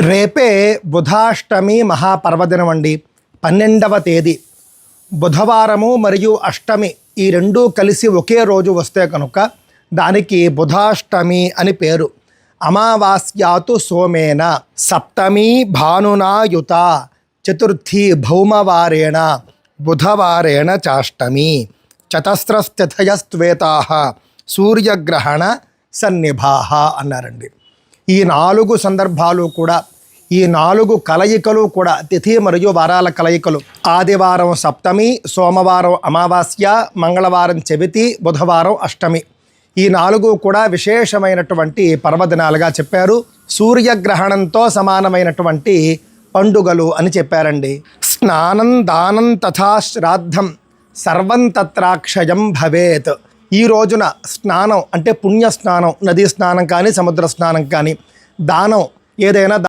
రేపే బుధాష్టమి మహాపర్వదినం అండి పన్నెండవ తేదీ. బుధవారము మరియు అష్టమి ఈ రెండూ కలిసి ఒకే రోజు వస్తే కనుక దానికి బుధాష్టమి అని పేరు. అమావాస్యాతు సోమేన సప్తమి భానునాయుత చతుర్థి భౌమవారేణ బుధవారేణ చాష్టమి చతస్రస్థితయస్వేతా సూర్యగ్రహణ సన్నిభాహ అన్నారండి. ఈ నాలుగు సందర్భాలు కూడా ఈ నాలుగు కలయికలు కూడా తిథి మరియు వారాల కలయికలు. ఆదివారం సప్తమి సోమవారం అమావాస్య మంగళవారం చవితి బుధవారం అష్టమి. ఈ నాలుగు కూడా విశేషమైనటువంటి పర్వదినాలుగా చెప్పారు. సూర్యగ్రహణంతో సమానమైనటువంటి పండుగలు అని చెప్పారండి. స్నానం దానం తథా శ్రాద్ధం. సర్వం తత్రాక్షయం భవేత్. ఈ రోజున స్నానం అంటే పుణ్య స్నానం నదీ స్నానం కానీ సముద్ర స్నానం కానీ దానం ఏదైనా